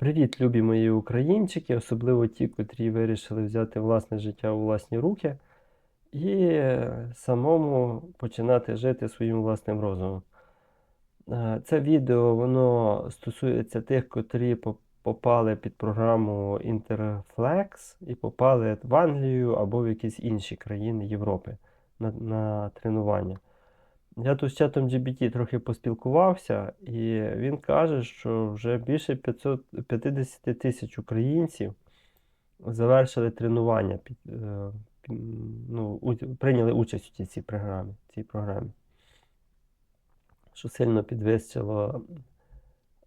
Привіт, любі мої українчики, особливо ті, котрі вирішили взяти власне життя у власні руки і самому починати жити своїм власним розумом. Е, Це відео воно стосується тих, котрі попали під програму Interflex і попали в Англію або в якісь інші країни Європи на, на тренування. Я тут з чатом GBT трохи поспілкувався, і він каже, що вже більше 500, 50 тисяч українців завершили тренування, під, е, ну, прийняли участь у цій програмі, цій програмі, що сильно підвищило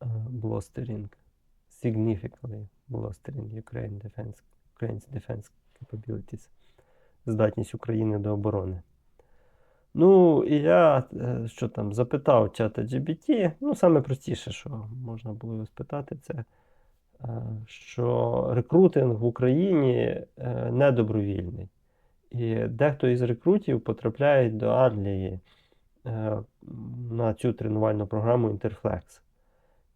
е, bolstering, significantly bolstering Ukraine defense, Ukraine's defense capabilities, здатність України до оборони. Ну, і я е, що там запитав чата GBT, ну, саме простіше, що можна було його спитати, це е, що рекрутинг в Україні е, недобровільний. І дехто із рекрутів потрапляє до Англії на цю тренувальну програму Interflex.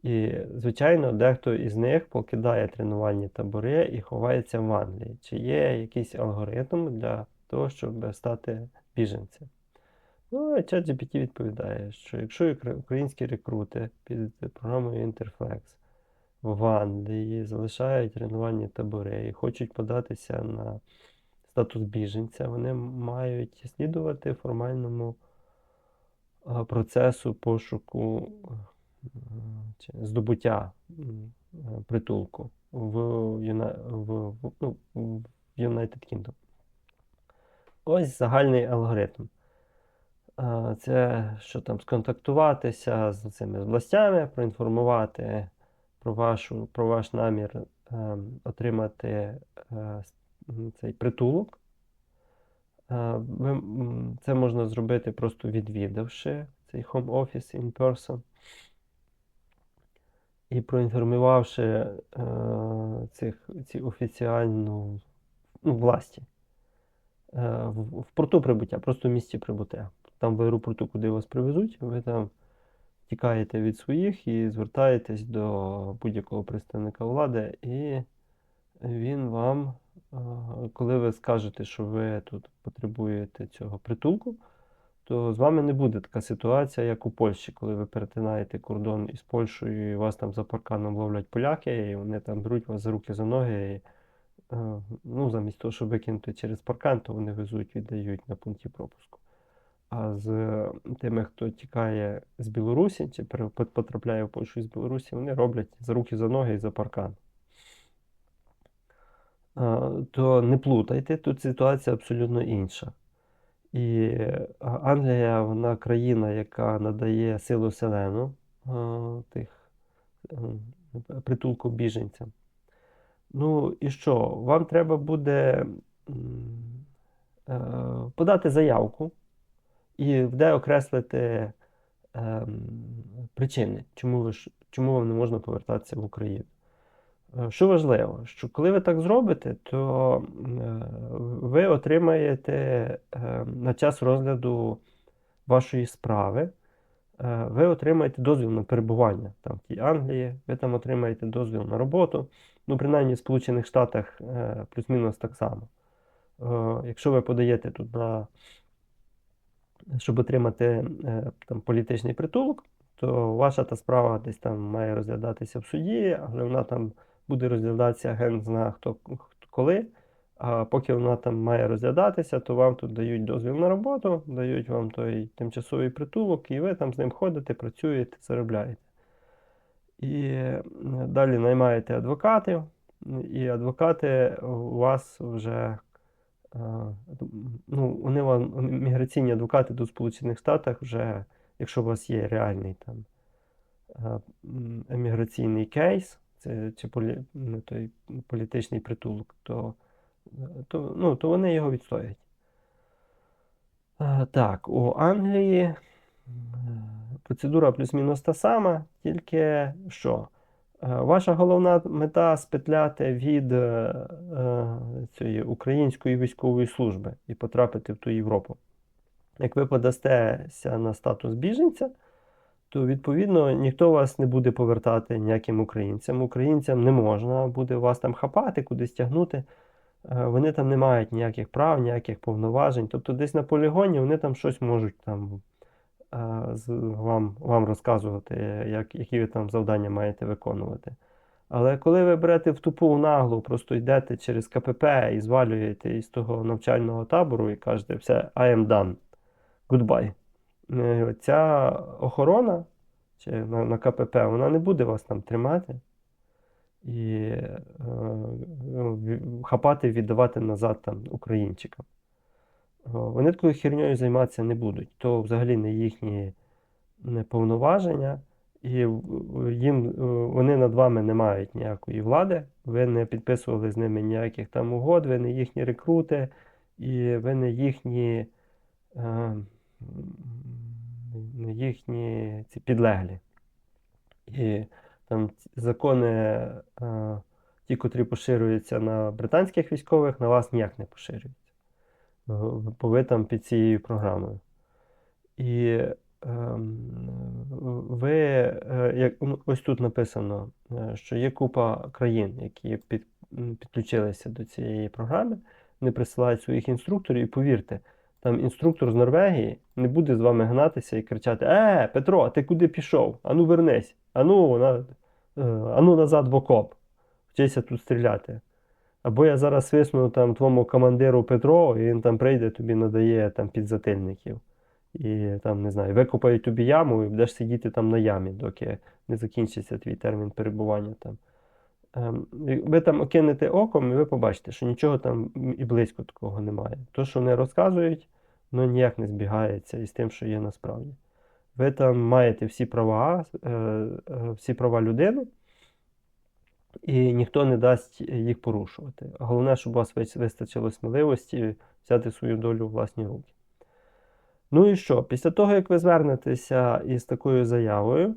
І, звичайно, дехто із них покидає тренувальні табори і ховається в Англії. Чи є якийсь алгоритм для того, щоб стати біженцем? Ну, ChatGPT відповідає, що якщо українські рекрути під програмою Interflex в Англії залишають тренувальні табори і хочуть податися на статус біженця, вони мають слідувати формальному процесу пошуку здобуття притулку ну, в United Kingdom. Ось загальний алгоритм. А, Це що там сконтактуватися з цими властями, проінформувати про вашу, про ваш намір ем, отримати е, цей притулок. Е, ви, це можна зробити просто відвідавши цей home office in person і проінформувавши е, цих, ці офіціальну ну, власті е, в, в порту прибуття, просто в місті прибуття. Там в аеропорту, куди вас привезуть, ви там тікаєте від своїх і звертаєтесь до будь-якого представника влади, і він вам, е, коли ви скажете, що ви тут потребуєте цього притулку, то з вами не буде така ситуація, як у Польщі, коли ви перетинаєте кордон із Польщею, і вас там за парканом ловлять поляки, і вони там беруть вас за руки за ноги. І, е, ну, замість того, щоб викинути через паркан, то вони везуть, віддають на пункті пропуску. А з тими, хто тікає з Білорусі чи потрапляє в Польщу з Білорусі, вони роблять за руки за ноги і за паркан. То не плутайте, тут ситуація абсолютно інша. І Англія, вона країна, яка надає силу селену тих притулку біженцям. Ну і що? Вам треба буде е, подати заявку і де окреслити ем, причини, чому ви, чому вам не можна повертатися в Україну. Е, Що важливо, що коли ви так зробите, то е, ви отримаєте е, на час розгляду вашої справи, е, ви отримаєте дозвіл на перебування там в тій Англії, ви там отримаєте дозвіл на роботу. Ну, принаймні в Сполучених Штатах плюс-мінус так само. Якщо ви подаєте тут на щоб отримати е, там, політичний притулок, то ваша та справа десь там має розглядатися в суді, але вона там буде розглядатися ген зна хто, коли. А поки вона там має розглядатися, то вам тут дають дозвіл на роботу, дають вам той тимчасовий притулок, і ви там з ним ходите, працюєте, заробляєте. І далі наймаєте адвокатів, і адвокати у вас вже ну, вони вам, міграційні адвокати до Сполучених Штатах вже, якщо у вас є реальний там е, еміграційний кейс, це чи полі, ну, той політичний притулок, то, е, то, ну, то вони його відстоять. Е, Так, у Англії е, процедура плюс-мінус та сама, тільки що? Е, Ваша головна мета спетляти від е, е, цієї української військової служби і потрапити в ту Європу. Як ви подастеся на статус біженця, то відповідно ніхто вас не буде повертати ніяким українцям. Українцям не можна буде вас там хапати, кудись тягнути. Вони там не мають ніяких прав, ніяких повноважень. Тобто десь на полігоні вони там щось можуть там вам, вам розказувати, як, які ви там завдання маєте виконувати. Але коли ви берете в тупу наглу, просто йдете через КПП і звалюєте із того навчального табору і кажете, все, I am done, goodbye. Е, Ця охорона чи на, на КПП, вона не буде вас там тримати і е, ну, хапати, віддавати назад там українчикам. О, Вони такою херньою займатися не будуть. То взагалі не їхні повноваження, і їм, е, вони над вами не мають ніякої влади, ви не підписували з ними ніяких там угод, ви не їхні рекрути, і ви не їхні, е, не їхні ці підлеглі. І там закони, е, ті, котрі поширюються на британських військових, на вас ніяк не поширюються. Е, Бо ви там під цією програмою. І ем, ви, е, як, ну, ось тут написано, е, що є купа країн, які під, підключилися до цієї програми, вони присилають своїх інструкторів, і повірте, там інструктор з Норвегії не буде з вами гнатися і кричати: Е, Петро, ти куди пішов? Ану вернись, ану, на, е, ану назад в окоп, вчися тут стріляти. Або я зараз свисну там твоєму командиру Петро, і він там прийде, тобі надає там підзатильників. І там, не знаю, викопають тобі яму і будеш сидіти там на ямі, доки не закінчиться твій термін перебування там. Ем, ви там окинете оком, і ви побачите, що нічого там і близько такого немає. То, що вони розказують, воно ніяк не збігається із тим, що є насправді. Ви там маєте всі права, е, е, всі права людини, і ніхто не дасть їх порушувати. Головне, щоб у вас вистачило сміливості взяти свою долю в власні руки. Ну і що? Після того, як ви звернетеся із такою заявою,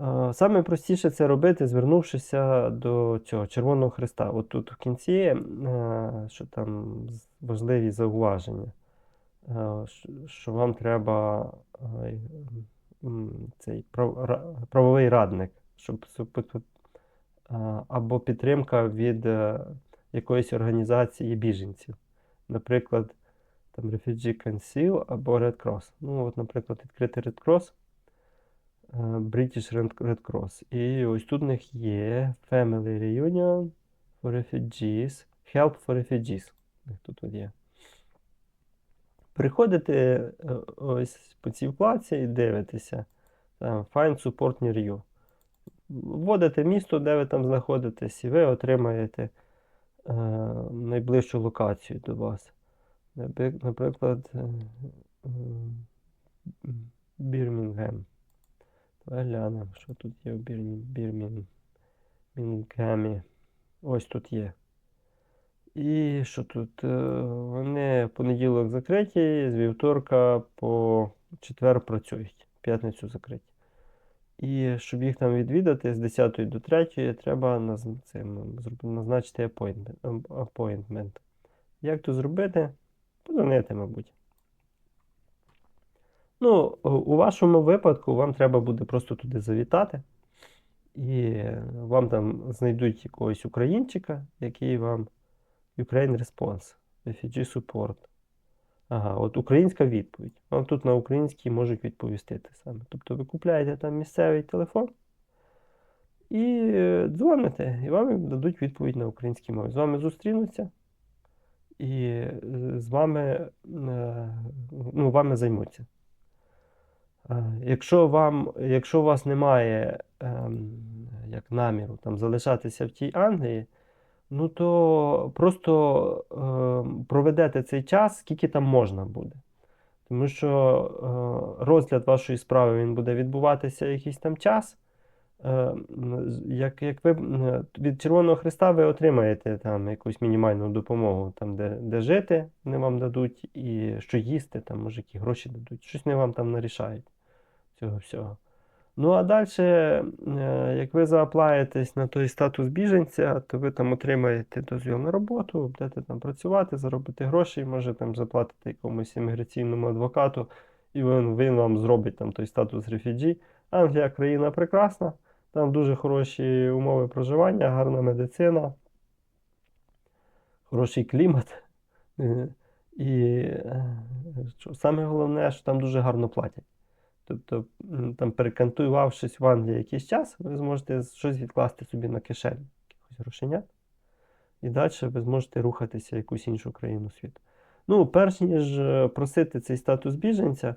е, саме простіше це робити, звернувшися до цього Червоного Христа. От тут в кінці, е, що там важливі зауваження, е, що- вам треба цей правовий радник, щоб або підтримка від е, якоїсь організації біженців. Наприклад, там Refugee Council або Red Cross. Ну, от, наприклад, відкрити Red Cross, е, British Red Cross. І ось тут в них є Family Reunion for Refugees, Help for Refugees. У них тут от є. Приходите е, ось по цій вкладці і дивитеся. Там, Find Support Near You. Вводите місто, де ви там знаходитесь, і ви отримаєте е, найближчу локацію до вас. Наприклад, е, Бірмінгем. Давай глянемо, що тут є в Бірмін- Бірмінгемі. Ось тут є. І що тут? Е, Вони понеділок закриті, з вівторка по четвер працюють, п'ятницю закриті. І щоб їх там відвідати з 10 до 3, треба наз... цим, назначити appointment. ем. Як то зробити? Подзвонити, мабуть. Ну, у- у вашому випадку вам треба буде просто туди завітати, і вам там знайдуть якогось українчика, який вам Ukraine Response, Refugee Support. Ага, от українська відповідь. Вам тут на українській можуть відповісти те саме. Тобто ви купляєте там місцевий телефон і е, дзвоните, і вам дадуть відповідь на українській мові. З вами зустрінуться і е, з вами, е, ну, вами займуться. Якщо вам, якщо у вас немає ем, як наміру там, залишатися в тій Англії, ну то просто ем, проведете цей час, скільки там можна буде. Тому що е, розгляд вашої справи він буде відбуватися якийсь там час. Е, як, як ви е, від Червоного Христа ви отримаєте там якусь мінімальну допомогу, там, де, де жити, вони вам дадуть, і що їсти, там, може, які гроші дадуть. Щось вони вам там нарішають цього всього. Ну, а далі, як ви зааплаєтесь на той статус біженця, то ви там отримаєте дозвіл на роботу, будете там працювати, заробити гроші, може там заплатити якомусь імміграційному адвокату, і він, він вам зробить там той статус рефіджі, Англія країна прекрасна, там дуже хороші умови проживання, гарна медицина, хороший клімат. Е, І е, що саме головне, що там дуже гарно платять. Тобто, там перекантувавшись в Англії якийсь час, ви зможете щось відкласти собі на кишень, якихось грошенят, і далі ви зможете рухатися в якусь іншу країну світу. Ну, перш ніж е, просити цей статус біженця, е,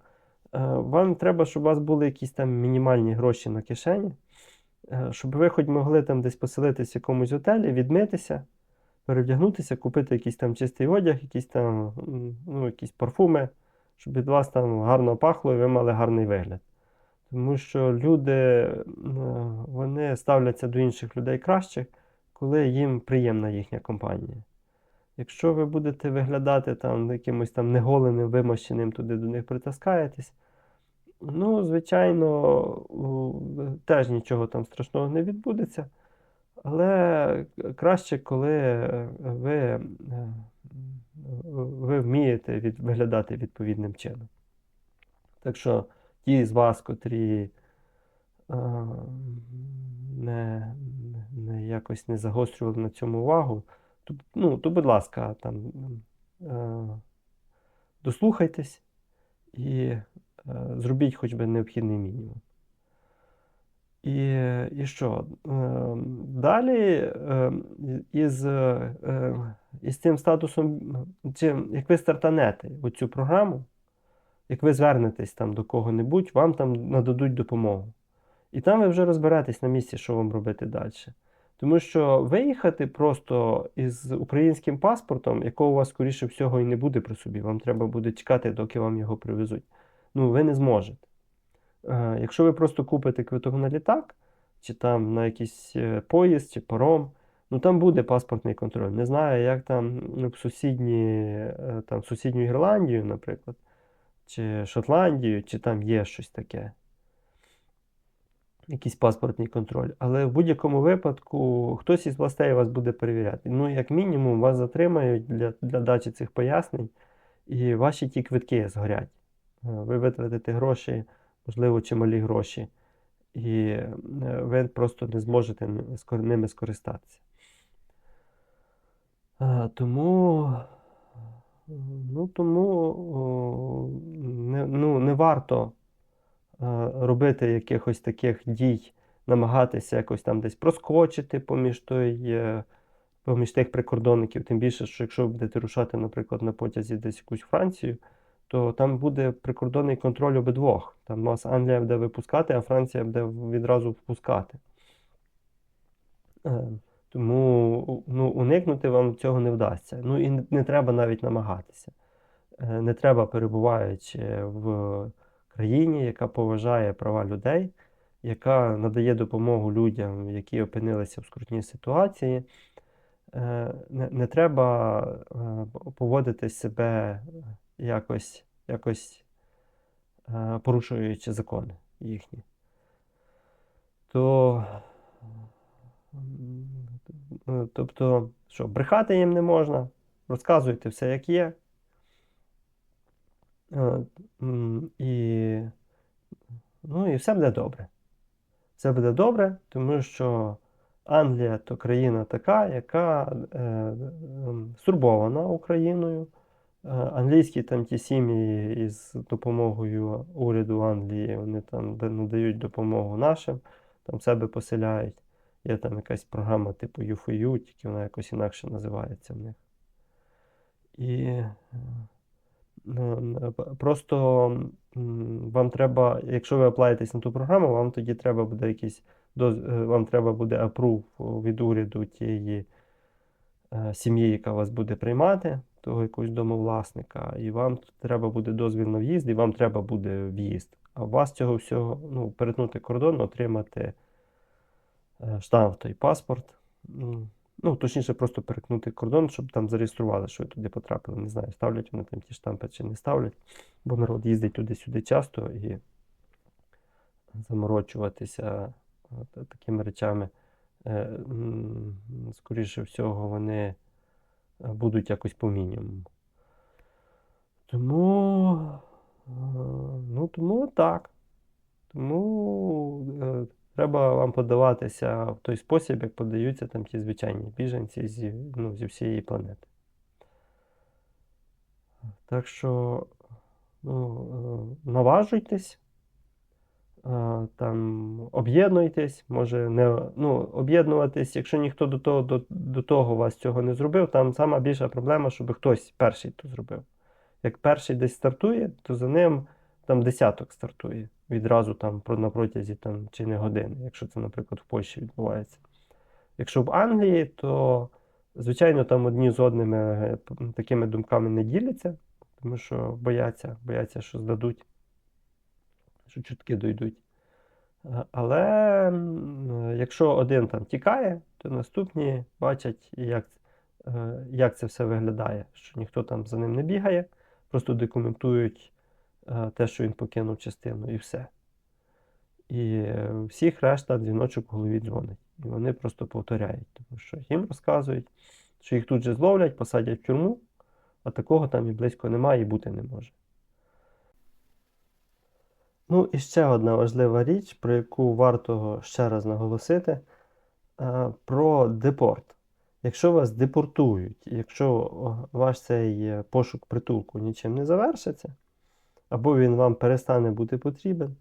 вам треба, щоб у вас були якісь там мінімальні гроші на кишені, е, щоб ви хоч могли там десь поселитися в якомусь готелі, відмитися, перевдягнутися, купити якийсь там чистий одяг, якісь там ну, якісь парфуми, щоб від вас там гарно пахло і ви мали гарний вигляд. Тому що люди е, вони ставляться до інших людей краще, коли їм приємна їхня компанія. Якщо ви будете виглядати там якимось там неголеним, вимощеним, туди до них притаскаєтесь, ну, звичайно, теж нічого там страшного не відбудеться. Але краще, коли е, ви, е, ви вмієте від, виглядати відповідним чином. Так що ті з вас, котрі е, не, не якось не загострювали на цьому увагу, то, ну, то будь ласка, там, е, дослухайтесь і е, зробіть хоч би необхідний мінімум. І, і що? Е, Далі е, із, із цим статусом, чи як ви стартанете оцю програму, як ви звернетесь там до кого-небудь, вам там нададуть допомогу. І там ви вже розберетесь на місці, що вам робити далі. Тому що виїхати просто із українським паспортом, якого у вас, скоріше всього, і не буде при собі, вам треба буде чекати, доки вам його привезуть. Ну, ви не зможете. Е, Якщо ви просто купите квиток на літак, чи там на якийсь е, поїзд, чи паром, ну там буде паспортний контроль. Не знаю, як там ну, в сусідні, е, там, сусідню Ірландію, наприклад, чи Шотландію, чи там є щось таке. Якийсь паспортний контроль. Але в будь-якому випадку хтось із властей вас буде перевіряти. Ну, як мінімум, вас затримають для, для дачі цих пояснень, і ваші ті квитки згорять. Е, Ви витратите гроші, можливо, чималі гроші, і е, ви просто не зможете ними скористатися. Е, Тому, е, ну, тому не, ну, не варто е, робити якихось таких дій, намагатися якось там десь проскочити поміж той, е, поміж тих прикордонників. Тим більше, що якщо ви будете рушати, наприклад, на потязі десь якусь Францію, то там буде прикордонний контроль обидвох. Там вас Англія буде випускати, а Франція буде відразу впускати. Тому ну, уникнути вам цього не вдасться. Ну і не, треба навіть намагатися. Е, Не треба, перебуваючи в країні, яка поважає права людей, яка надає допомогу людям, які опинилися в скрутній ситуації. Е, Не, не треба е, поводити себе якось, якось порушуючи закони їхні. То, тобто, що, брехати їм не можна, розказуйте все, як є. Е, І, ну, і все буде добре. Все буде добре, тому що Англія то країна така, яка е, ем, стурбована Україною. Е, Англійські там ті сім'ї із допомогою уряду Англії, вони там надають допомогу нашим, там себе поселяють. Є там якась програма типу U4U, тільки вона якось інакше називається в них. І е, п- просто вам треба, якщо ви оплаєтесь на ту програму, вам тоді треба буде якийсь е, вам треба буде апрув від уряду тієї е, сім'ї, яка вас буде приймати, того якогось домовласника, і вам треба буде дозвіл на в'їзд, і вам треба буде в'їзд. А у вас цього всього, ну, перетнути кордон, отримати е, штамп той паспорт. Ну, точніше, просто перетнути кордон, щоб там зареєстрували, що ви туди потрапили. Не знаю, ставлять вони там ті штампи чи не ставлять, бо народ їздить туди-сюди часто і заморочуватися такими речами. Е, Скоріше всього, вони е, будуть якось по мінімуму. Тому, е, ну, тому так. Тому е, треба вам подаватися в той спосіб, як подаються там ті звичайні біженці зі, ну, зі всієї планети. Так що ну, е, наважуйтесь, е, там, об'єднуйтесь, може не ну, об'єднуватись, якщо ніхто до того, до, до того вас цього не зробив, там сама більша проблема, щоб хтось перший то зробив. Як перший десь стартує, то за ним там десяток стартує відразу там на протязі там, чи не години, якщо це, наприклад, в Польщі відбувається. Якщо в Англії, то звичайно там одні з одними е, такими думками не діляться, тому що бояться, бояться, що здадуть, що чутки дойдуть. Але е, якщо один там тікає, то наступні бачать, як, е, як це все виглядає, що ніхто там за ним не бігає, просто документують те, що він покинув частину, і все. І е, всіх решта дзвіночок в голові дзвонить. І вони просто повторяють, тому що їм розказують, що їх тут же зловлять, посадять в тюрму, а такого там і близько немає і бути не може. Ну і ще одна важлива річ, про яку варто ще раз наголосити, е, про депорт. Якщо вас депортують, якщо ваш цей е, пошук притулку нічим не завершиться, або він вам перестане бути потрібен,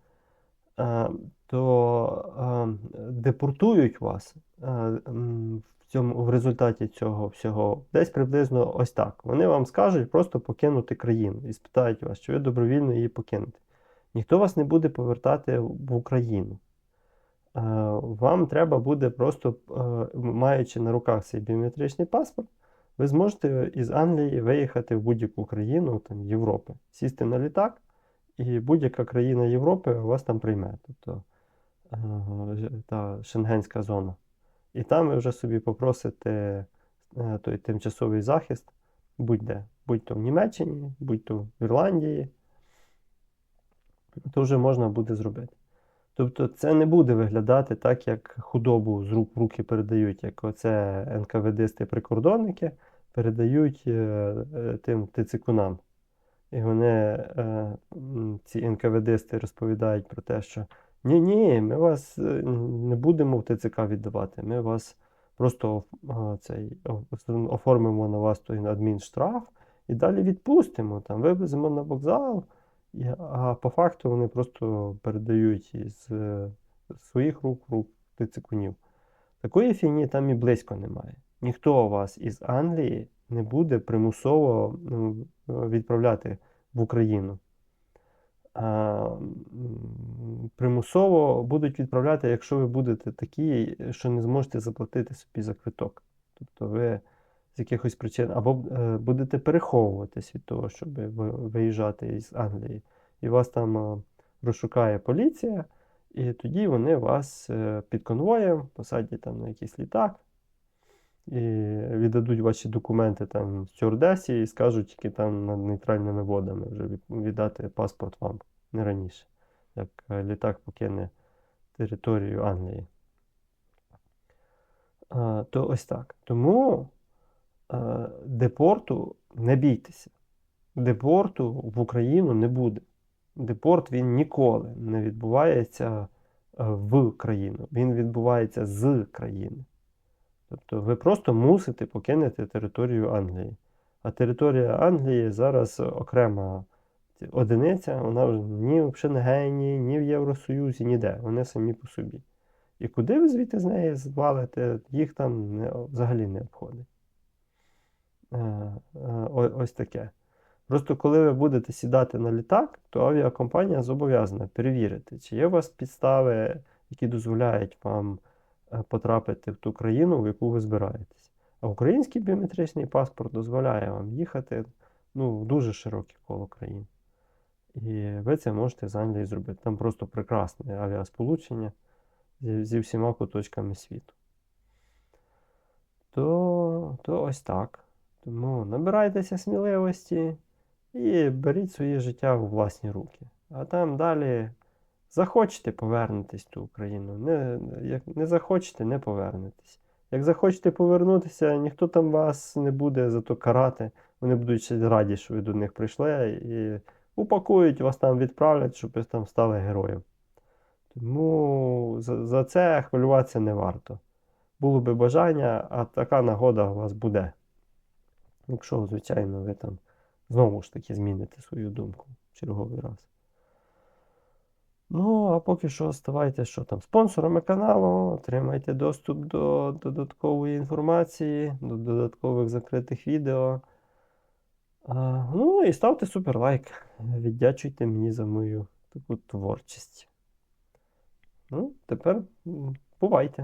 е, то е, депортують вас е, в цьому, в результаті цього всього десь приблизно ось так. Вони вам скажуть просто покинути країну і спитають вас, чи ви добровільно її покинете. Ніхто вас не буде повертати в Україну. Вам треба буде просто, маючи на руках цей біометричний паспорт, ви зможете із Англії виїхати в будь-яку країну там, Європи, сісти на літак, і будь-яка країна Європи вас там прийме. Тобто е, та шенгенська зона. І там ви вже собі попросите е, той тимчасовий захист будь-де, будь-то в Німеччині, будь-то в Ірландії, то вже можна буде зробити. Тобто це не буде виглядати так, як худобу з рук в руки передають, як оце НКВДисти-прикордонники передають е, е, тим тицикунам. І вони, е, ці НКВДисти розповідають про те, що ні-ні, ми вас е, не будемо в ТЦК віддавати, ми вас просто е, цей, оформимо на вас той адмінштраф і далі відпустимо, там, вивеземо на вокзал. А по факту вони просто передають із е, своїх рук в рук тицикунів. Такої фігні там і близько немає. Ніхто вас із Англії не буде примусово ну, відправляти в Україну. А, примусово будуть відправляти, якщо ви будете такі, що не зможете заплатити собі за квиток. Тобто ви з якихось причин або е, будете переховуватись від того, щоб виїжджати із Англії, і вас там е, розшукає поліція, і тоді вони вас е, під конвоєм посадять там на якийсь літак і віддадуть ваші документи там стюардесі і скажуть тільки там над нейтральними водами вже віддати паспорт вам не раніше, як літак покине територію Англії. То ось так. Тому депорту не бійтеся. Депорту в Україну не буде. Депорт він ніколи не відбувається е, в країну. Він відбувається з країни. Тобто ви просто мусите покинути територію Англії. А територія Англії зараз окрема одиниця, вона вже ні в Шенгені, ні в Євросоюзі, ніде. Вони самі по собі. І куди ви звідти з неї звалите, їх там не, взагалі не обходить. Е, е, ось таке. Просто коли ви будете сідати на літак, то авіакомпанія зобов'язана перевірити, чи є у вас підстави, які дозволяють вам е, потрапити в ту країну, в яку ви збираєтесь. А український біометричний паспорт дозволяє вам їхати ну, в дуже широке коло країн. І ви це можете з Англії зробити. Там просто прекрасне авіасполучення зі, зі всіма куточками світу. То, то ось так. Тому набирайтеся сміливості і беріть своє життя у власні руки. А там далі захочете повернетесь в ту Україну. Не, як не захочете, не повернетесь. Як захочете повернутися, ніхто там вас не буде за то карати. Вони будуть раді, що ви до них прийшли і упакують вас там, відправлять, щоб ви там стали героєм. Тому за, за це хвилюватися не варто. Було би бажання, а така нагода у вас буде. Якщо, звичайно, ви там знову ж таки зміните свою думку в черговий раз. Ну, а поки що ставайте що там, спонсорами каналу, отримайте доступ до додаткової інформації, до додаткових закритих відео. А, ну і ставте супер лайк. Віддячуйте мені за мою таку творчість. Ну, тепер бувайте.